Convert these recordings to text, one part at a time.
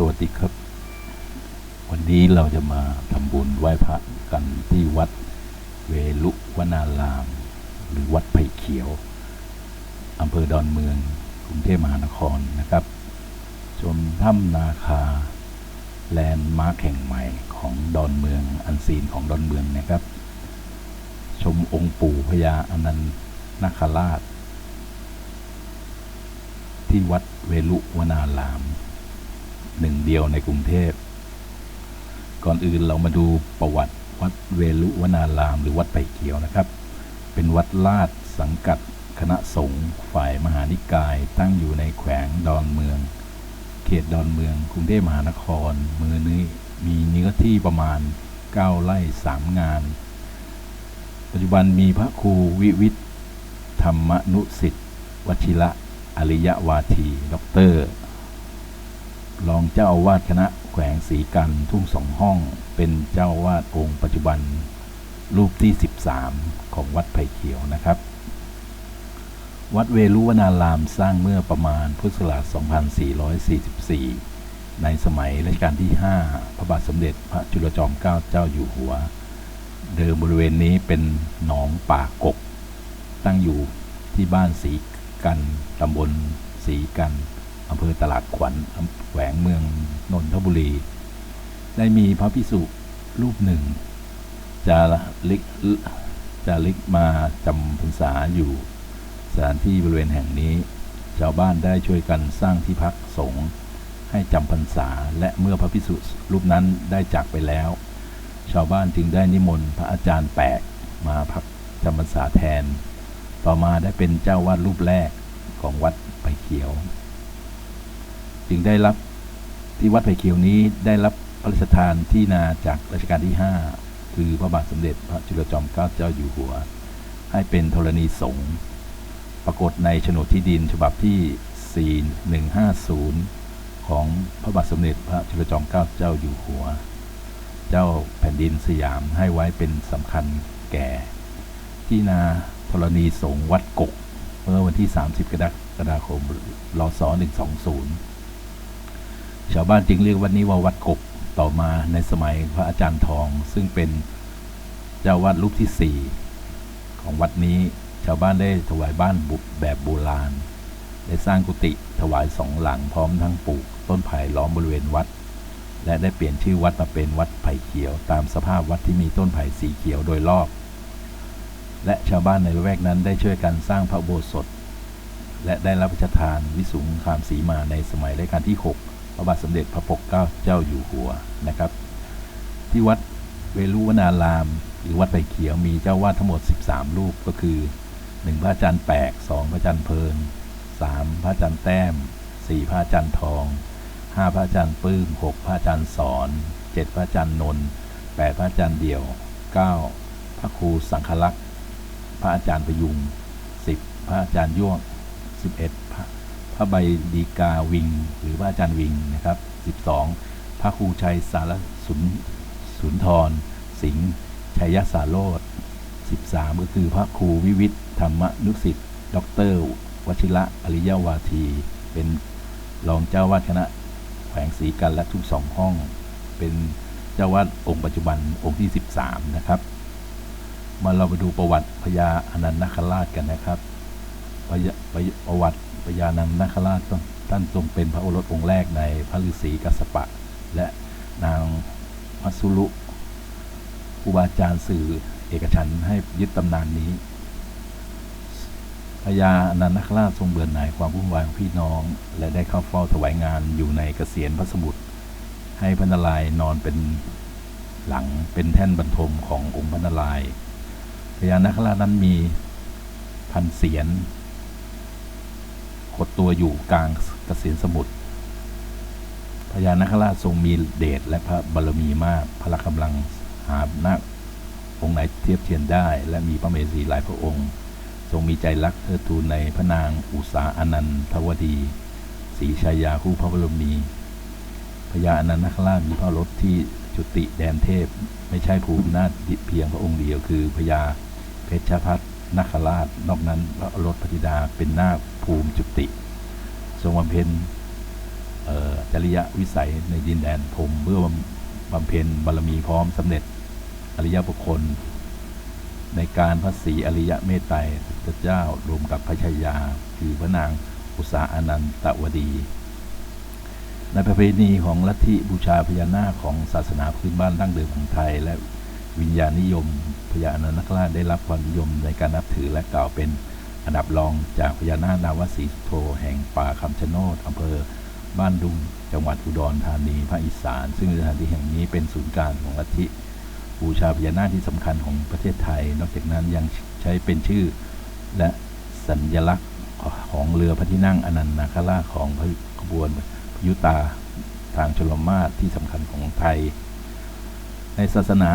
สวัสดีครับ วันนี้เราจะมาทำบุญไหว้พระกันที่วัดเวลุวนาราม หรือวัดไผ่เขียวอำเภอดอนเมืองกรุงเทพมหานครนะครับ ชมถ้ำนาคา แลนด์มาร์คแห่งใหม่ของดอนเมืองอันซีนของดอนเมืองนะครับ ชมองค์ปู่พญาอนันต์นาคราช ที่วัดเวลุวนาราม หนึ่งเดียวในกรุงเทพ ก่อนอื่นเรามาดูประวัติวัดเวลุวนาราม หรือวัดไผ่เขียวนะครับ เป็นวัดลาดสังกัดคณะสงฆ์ฝ่ายมหานิกายตั้งอยู่ในแขวงดอนเมือง เขตดอนเมืองกรุงเทพมหานคร มือนี้มีเนื้อที่ประมาณ 9 ไร่ 3 งาน ปัจจุบันมีพระครูวิวิทธรรมนุสิทธิวชิระอริยวาทีด็อกเตอร์ รองเจ้าอาวาสคณะแขวงศรีกันทุ่งสองห้อง เป็นเจ้าอาวาสองค์ปัจจุบัน รูปที่ 13 ของวัดไผ่เขียวนะครับ วัดเวรุวนารามสร้างเมื่อประมาณพุทธศักราช 2444 ในสมัยรัชกาลที่ 5 พระบาทสมเด็จพระจุลจอมเกล้าเจ้าอยู่หัว เดิมบริเวณนี้เป็นหนองป่ากก ตั้งอยู่ที่บ้านสีกันตำบลสีกัน อำเภอตลาดขวัญแขวงเมืองนนทบุรี ได้มีพระพิสุรูปหนึ่ง จะลิกจะลิกมาจำพรรษาอยู่สถานที่บริเวณแห่งนี้ ชาวบ้านได้ช่วยกันสร้างที่พักสงฆ์ให้จำพรรษา และเมื่อพระพิสุรูปนั้นได้จากไปแล้ว ชาวบ้านจึงได้นิมนต์พระอาจารย์แปะมาพักจำพรรษาแทน ต่อมาได้เป็นเจ้าวาดรูปแรกของวัดไผ่เขียว จึงได้รับที่วัดไผ่เขียวนี้ได้รับพระราชทานที่นาจากรัชกาลที่ 5 คือพระบาทสมเด็จพระจุลจอมเกล้าเจ้าอยู่หัว ให้เป็นธรณีสงฆ์ปรากฏในโฉนดที่ดินฉบับที่ 4150 ของพระบาทสมเด็จพระจุลจอมเกล้าเจ้าอยู่หัว เจ้าแผ่นดินสยามให้ไว้เป็นสำคัญแก่ ที่นาธรณีสงฆ์วัดกก เมื่อวันที่ 30 กรกฎาคมรศ120 ชาวบ้านจึงเรียกวัดนี้ว่าวัดกกต่อมาในสมัยพระอาจารย์ทอง ซึ่งเป็นเจ้าวาดรูปที่4ของวัดนี้ชาวบ้านได้ถวายบ้านบุแบบโบราณ ได้สร้างกุฏิถวายสองหลังพร้อมทั้งปลูก ต้นไผ่ล้อมบริเวณวัด และได้เปลี่ยนชื่อวัดมาเป็นวัดไผ่เขียว ตามสภาพวัดที่มีต้นไผ่สีเขียวโดยรอบ และชาวบ้านในละแวกนั้นได้ช่วยกันสร้างพระโบสถและได้รับพระราชทานวิสุงคามสีมาในสมัยรัชกาลที่ 6 พระบาทสมเด็จพระปกเกล้าเจ้าอยู่หัวนะครับ ที่วัดเวรุวนาราม หรือวัดไผ่เขียวมีเจ้าวาดทั้งหมด 13 รูปก็คือ 1 พระอาจารย์แปก2พระอาจารย์เพลิน 3 พระอาจารย์แต้ม 4 พระอาจารย์ทอง 5 พระอาจารย์ปื้ม 6 พระอาจารย์สอน 7 พระอาจารย์นนท์8พระอาจารย์เดี่ยว 9 พระครูสังฆลักษณ์ พระอาจารย์ประยุง10 พระอาจารย์ย่วง 11 พระใบดีกาวิง หรือพระอาจารย์วิงนะครับ 12 พระครูชัยสารสุนสุนทร สิงห์ชัยสาโรธ13 ก็คือพระครูวิวิทธรรมนุสิทธิ์ด็อกเตอร์วชิระอริยวาที เป็นรองเจ้าวาดคณะแขวงศรีกันและทุกสองห้อง เป็นเจ้าวาดองค์ปัจจุบันองค์ที่ 13 นะครับ มาเราไปดูประวัติพญาอนันตนาคราชกันนะครับประวัติ พญานันนาคราชท่านทรงเป็นพระโอรสองค์แรกในพระฤาษีกัสสปะ และนางมัสสุรุครูบาอาจารย์สื่อเอกชันให้ยึดตำนานนี้พญานันต์นาคราชทรงเบื่อหน่ายความวุ่นวายของพี่น้อง และได้เข้าเฝ้าถวายงานอยู่ในเกษียณพระสมุทรให้พระนารายนอนเป็นหลังเป็นแท่นบรรทมขององค์พระนารายพญานาคราชนั้นมีพันเสียน ขดตัวอยู่กลางเกษียณสมุทรพญานาคราชทรงมีเดชและพระบารมีมาก พละกำลังหาหนาองค์ไหนเทียบเทียมได้ และมีพระเมสีหลายพระองค์ ทรงมีใจรักเทิดทูนในพระนางอุษาอนันทวดีศรีชายาคู่พระบรมีพญาอนันตนคราชมีพระรถที่จุติแดนเทพ ไม่ใช่ภูมินาถเพียงพระองค์เดียวคือพญาเพชรพัฒนคราช นอกนั้นพระรถพธิดาเป็นนาค ภูมิจุติ ทรงบำเพ็ญจริยวิสัยในดินแดนพรมเมื่อบำเพ็ญบารมีพร้อมสำเร็จอริยบุคคล ในการพระศรีอริยเมตไตรพระเจ้ารวมกับพระชายา คือพระนางอุษาอนันตวดี ในประเพณีของลัทธิบูชาพญานาคของศาสนาพื้นบ้านดั้งเดิมของไทย และวิญญาณนิยมพญาอนันตนาคราชได้รับความนิยมในการนับถือและกล่าวเป็น อันดับรองจากพญานาคนาวสีสุโธแห่งป่าคำชะโนดอำเภอบ้านดุงจังหวัดอุดรธานีภาคอีสาน ซึ่งสถานที่แห่งนี้เป็นศูนย์กลางของลัทธิบูชาพญานาคที่สำคัญของประเทศไทย นอกจากนั้นยังใช้เป็นชื่อและสัญลักษณ์ของเรือพระที่นั่งอนันต์นาคราชของพระขบวนพยุตาทางชลมาศที่สำคัญของไทย ในศาสนา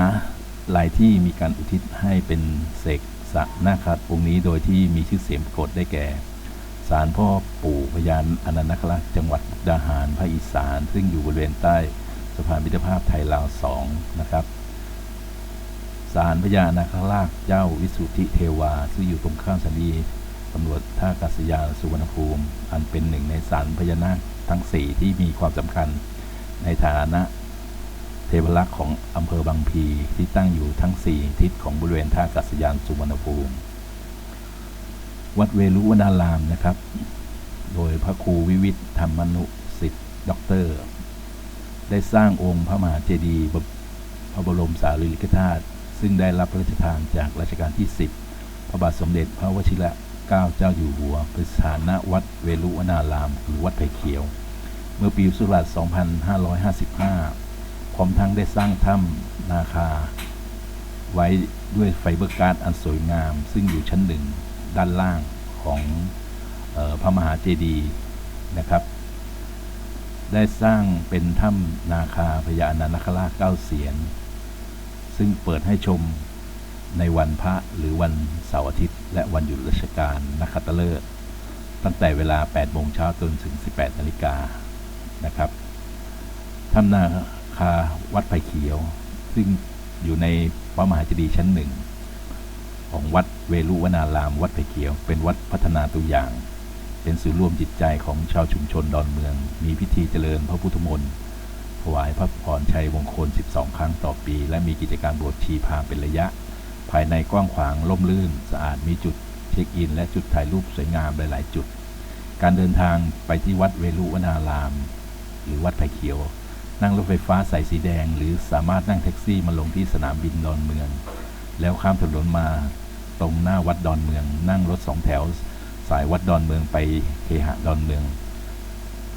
หลายที่มีการอุทิศให้เป็นเสก สะนาคราชองค์นี้โดยที่มีชื่อเสียงปรากฏได้แก่ศาลพ่อปู่พญานอนันตนาคราชจังหวัดดาหารภาคอีสาน ซึ่งอยู่บริเวณใต้สะพานมิตรภาพไทยลาวสองนะครับศาลพญานาคราชเจ้าวิสุทธิเทวา ซึ่งอยู่ตรงข้ามสถานีตำรวจท่าอากาศยานสุวรรณภูมิ อันเป็นหนึ่งในศาลพญานาคทั้งสี่ที่มีความสำคัญในฐานะ เทวลักษณ์ของอำเภอบางพีที่ตั้งอยู่ทั้งสี่ทิศของบริเวณท่าอากาศยานสุวรรณภูมิ วัดเวรุวนารามนะครับ โดยพระครูวิวิทย์ธรรมนุสิทธิ์ด็อกเตอร์ ได้สร้างองค์พระมหาเจดีย์พระบรมสารีริกธาตุซึ่งได้รับพระราชทานจากรัชกาลที่ 10 พระบาทสมเด็จพระวชิระเกล้าเจ้าอยู่หัวเป็นสถานะวัดเวรุวนารามหรือวัดไผ่เขียว เมื่อปีพุทธศักราช2555 พร้อมทั้งได้สร้างถ้ำนาคา ไว้ด้วยไฟเบอร์การ์ดอันสวยงาม ซึ่งอยู่ชั้นหนึ่งด้านล่างของออพระมหาเจดีย์นะครับ ได้สร้างเป็นถ้ำนาคาพญาอนันตนาคราชเก้าเสียน ซึ่งเปิดให้ชมในวันพระหรือวันเสาร์อาทิตย์ และวันหยุดราชการนักขัตฤกษ์ตั้งแต่เวลา 8 โมงเช้าจนถึง 18 นาฬิกานะครับถ้ำนาคาวัดไผ่เขียว ซึ่งอยู่ในพระมหาเจดีย์ชั้นหนึ่ง ของวัดเวรุวนาราม วัดไผ่เขียว เป็นวัดพัฒนาตัวอย่าง เป็นศูนย์รวมจิตใจของชาวชุมชนดอนเมือง มีพิธีเจริญพระพุทธมนต์ถวายพระพรชัยมงคล 12 ครั้งต่อปี และมีกิจการบวชชีพามเป็นระยะ ภายในกว้างขวางล่มลื่น สะอาดมีจุดเช็คอิน และจุดถ่ายรูปสวยงามหลาย ๆ จุด การเดินทางไปที่วัดเวรุวนาราม หรือวัดไผ่เขียว นั่งรถไฟฟ้าสายสีแดง หรือสามารถนั่งแท็กซี่มาลงที่สนามบินดอนเมือง แล้วข้ามถนนมาตรงหน้าวัดดอนเมือง นั่งรถสองแถว สายวัดดอนเมืองไปเคหะดอนเมือง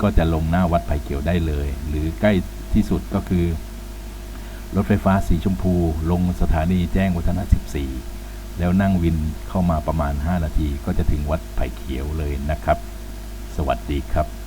ก็จะลงหน้าวัดไผ่เขียวได้เลย หรือใกล้ที่สุดก็คือ รถไฟฟ้าสีชมพู ลงสถานีแจ้งวัฒนะ 14 แล้วนั่งวินเข้ามาประมาณ 5 นาที ก็จะถึงวัดไผ่เขียวเลยนะครับ สวัสดีครับ